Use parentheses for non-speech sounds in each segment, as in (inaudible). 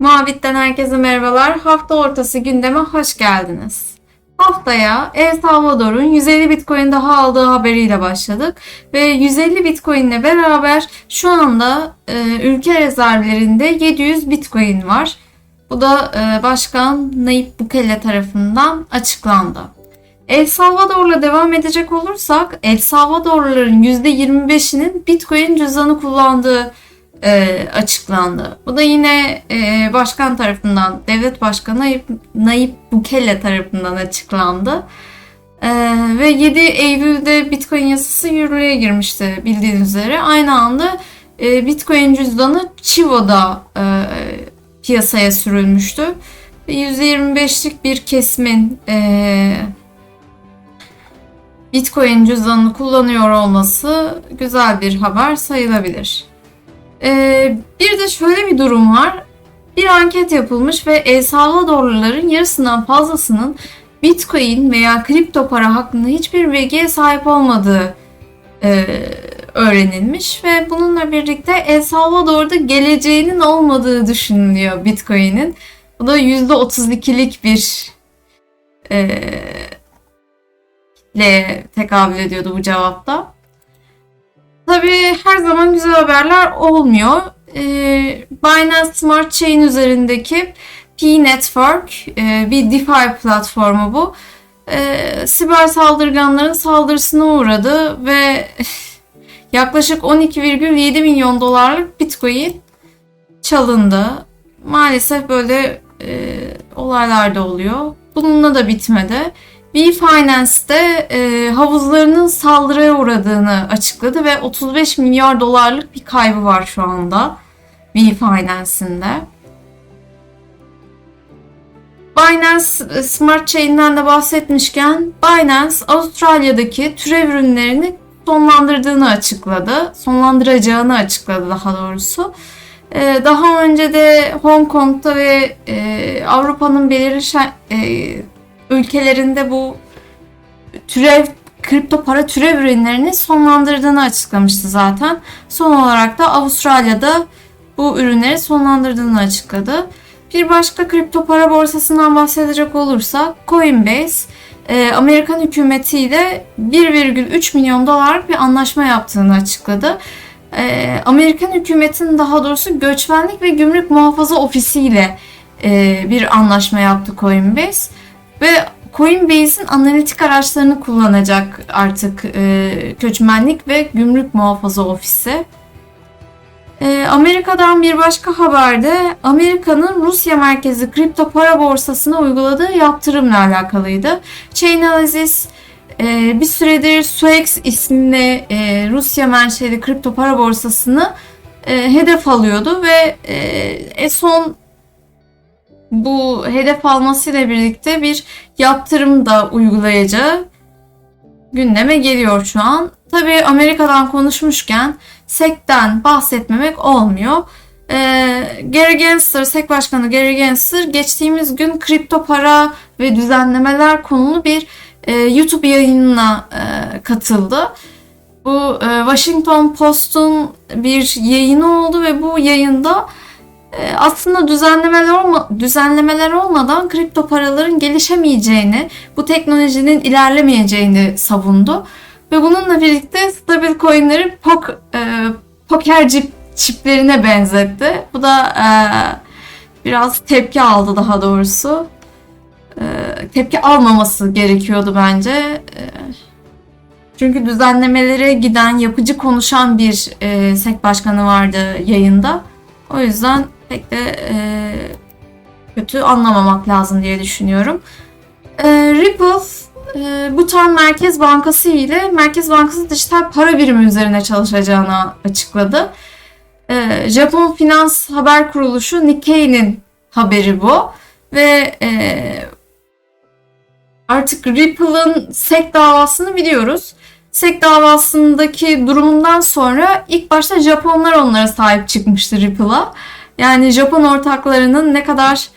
Muhabbitten herkese merhabalar. Hafta ortası gündeme hoş geldiniz. Haftaya El Salvador'un 150 Bitcoin daha aldığı haberiyle başladık. Ve 150 Bitcoin ile beraber şu anda e, ülke rezervlerinde 700 Bitcoin var. Bu da e, Başkan Nayib Bukele tarafından açıklandı. El Salvador'la devam edecek olursak El Salvadorluların %25'inin Bitcoin cüzdanı kullandığı e, açıklandı. Bu da yine e, başkan tarafından, devlet başkanı Nayib, Nayib Bukele tarafından açıklandı. E, ve 7 Eylül'de Bitcoin yasası yürürlüğe girmişti bildiğiniz üzere. Aynı anda e, Bitcoin cüzdanı Chivo'da e, piyasaya sürülmüştü. Ve %25'lik bir kesimin e, Bitcoin cüzdanını kullanıyor olması güzel bir haber sayılabilir. Ee, bir de şöyle bir durum var. Bir anket yapılmış ve El Salvadorluların yarısından fazlasının Bitcoin veya kripto para hakkında hiçbir bilgiye sahip olmadığı e, öğrenilmiş ve bununla birlikte El Salvador'da geleceğinin olmadığı düşünülüyor Bitcoin'in. Bu da %32'lik bir e, kitleye tekabül ediyordu bu cevapta. Tabii her zaman güzel haberler olmuyor. Ee, Binance Smart Chain üzerindeki P-Network e, bir DeFi platformu bu. Ee, siber saldırganların saldırısına uğradı ve (laughs) yaklaşık 12,7 milyon dolarlık Bitcoin çalındı. Maalesef böyle e, olaylar da oluyor. Bununla da bitmedi. B-Finance'de e, havuzlarının saldırıya uğradığını açıkladı ve 35 milyar dolarlık bir kaybı var şu anda B-Finance'in de. Binance Smart Chain'den de bahsetmişken Binance Avustralya'daki türev ürünlerini sonlandırdığını açıkladı. Sonlandıracağını açıkladı daha doğrusu. Ee, daha önce de Hong Kong'da ve e, Avrupa'nın belirli e, ülkelerinde bu türev kripto para türev ürünlerini sonlandırdığını açıklamıştı zaten. Son olarak da Avustralya'da bu ürünleri sonlandırdığını açıkladı. Bir başka kripto para borsasından bahsedecek olursak Coinbase e, Amerikan hükümetiyle 1,3 milyon dolarlık bir anlaşma yaptığını açıkladı. E, Amerikan hükümetinin daha doğrusu göçmenlik ve gümrük muhafaza ofisiyle e, bir anlaşma yaptı Coinbase. Ve Coinbase'in analitik araçlarını kullanacak artık e, göçmenlik ve gümrük muhafaza ofisi. E, Amerika'dan bir başka haberde Amerika'nın Rusya merkezi kripto para borsasına uyguladığı yaptırımla alakalıydı. Chainalysis e, bir süredir Suex isimli e, Rusya menşeli kripto para borsasını e, hedef alıyordu ve e, son bu hedef almasıyla birlikte bir yaptırım da uygulayacağı gündeme geliyor şu an. Tabi Amerika'dan konuşmuşken SEC'ten bahsetmemek olmuyor. Ee, Gary Gensler, SEC Başkanı Gary Gensler geçtiğimiz gün kripto para ve düzenlemeler konulu bir e, YouTube yayınına e, katıldı. Bu e, Washington Post'un bir yayını oldu ve bu yayında aslında düzenlemeler olma, düzenlemeler olmadan kripto paraların gelişemeyeceğini, bu teknolojinin ilerlemeyeceğini savundu. Ve bununla birlikte stabil coinleri pok, e, poker çiplerine benzetti. Bu da e, biraz tepki aldı daha doğrusu. E, tepki almaması gerekiyordu bence. E, çünkü düzenlemelere giden, yapıcı konuşan bir e, SEC başkanı vardı yayında. O yüzden pek de e, kötü anlamamak lazım diye düşünüyorum. E, Ripple e, Butan Merkez Bankası ile Merkez Bankası dijital para birimi üzerine çalışacağını açıkladı. E, Japon Finans Haber Kuruluşu Nikkei'nin haberi bu ve e, artık Ripple'ın SEC davasını biliyoruz. SEC davasındaki durumundan sonra ilk başta Japonlar onlara sahip çıkmıştı Ripple'a. Yani Japon ortaklarının ne kadar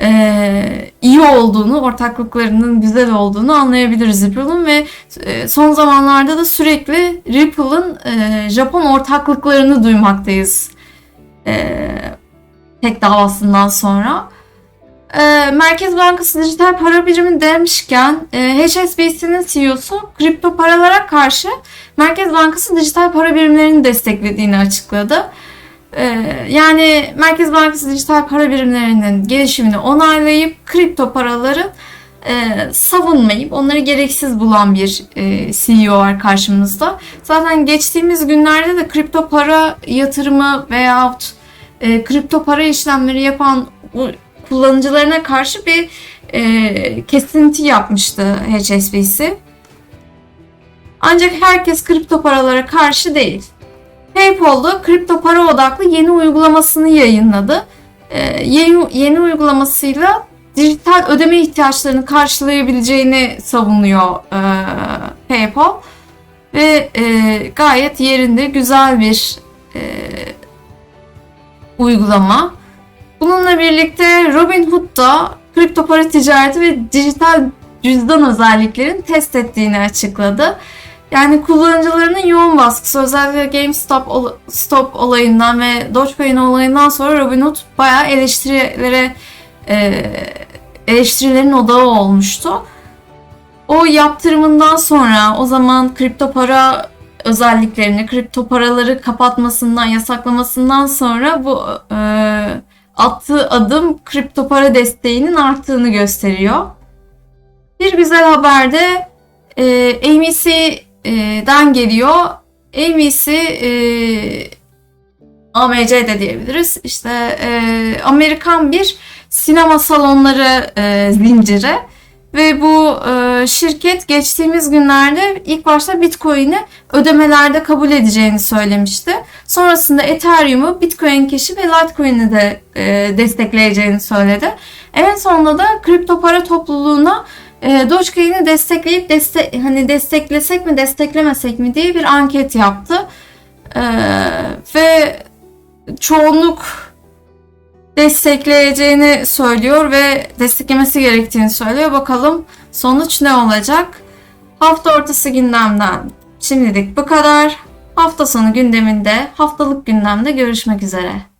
e, iyi olduğunu, ortaklıklarının güzel olduğunu anlayabiliriz Ripple'ın ve e, son zamanlarda da sürekli Ripple'ın e, Japon ortaklıklarını duymaktayız. E, tek davasından sonra. E, Merkez Bankası dijital para birimi demişken e, HSBC'nin CEO'su kripto paralara karşı Merkez Bankası dijital para birimlerini desteklediğini açıkladı. E, yani Merkez Bankası dijital para birimlerinin gelişimini onaylayıp kripto paraların e, savunmayıp onları gereksiz bulan bir e, CEO var karşımızda. Zaten geçtiğimiz günlerde de kripto para yatırımı veyahut e, kripto para işlemleri yapan bu kullanıcılarına karşı bir e, kesinti yapmıştı HSBC. Ancak herkes kripto paralara karşı değil. PayPal da kripto para odaklı yeni uygulamasını yayınladı. E, yeni, yeni uygulamasıyla dijital ödeme ihtiyaçlarını karşılayabileceğini savunuyor e, PayPal ve e, gayet yerinde güzel bir e, uygulama. Bununla birlikte Robinhood da kripto para ticareti ve dijital cüzdan özelliklerini test ettiğini açıkladı. Yani kullanıcılarının yoğun baskısı özellikle GameStop ol- stop olayından ve Dogecoin olayından sonra Robinhood bayağı eleştirilere e, eleştirilerin odağı olmuştu. O yaptırımından sonra o zaman kripto para özelliklerini, kripto paraları kapatmasından, yasaklamasından sonra bu e, attığı adım kripto para desteğinin arttığını gösteriyor. Bir güzel haber de e, AMC'den geliyor. AMC e, AMC de diyebiliriz. İşte e, Amerikan bir sinema salonları e, zinciri ve bu e, şirket geçtiğimiz günlerde ilk başta Bitcoin'i ödemelerde kabul edeceğini söylemişti. Sonrasında Ethereum'u, Bitcoin Cash'i ve Litecoin'i de e, destekleyeceğini söyledi. En sonunda da kripto para topluluğuna e, Dogecoin'i destekleyip deste hani desteklesek mi desteklemesek mi diye bir anket yaptı. E, ve çoğunluk destekleyeceğini söylüyor ve desteklemesi gerektiğini söylüyor. Bakalım sonuç ne olacak? Hafta ortası gündemden şimdilik bu kadar. Hafta sonu gündeminde, haftalık gündemde görüşmek üzere.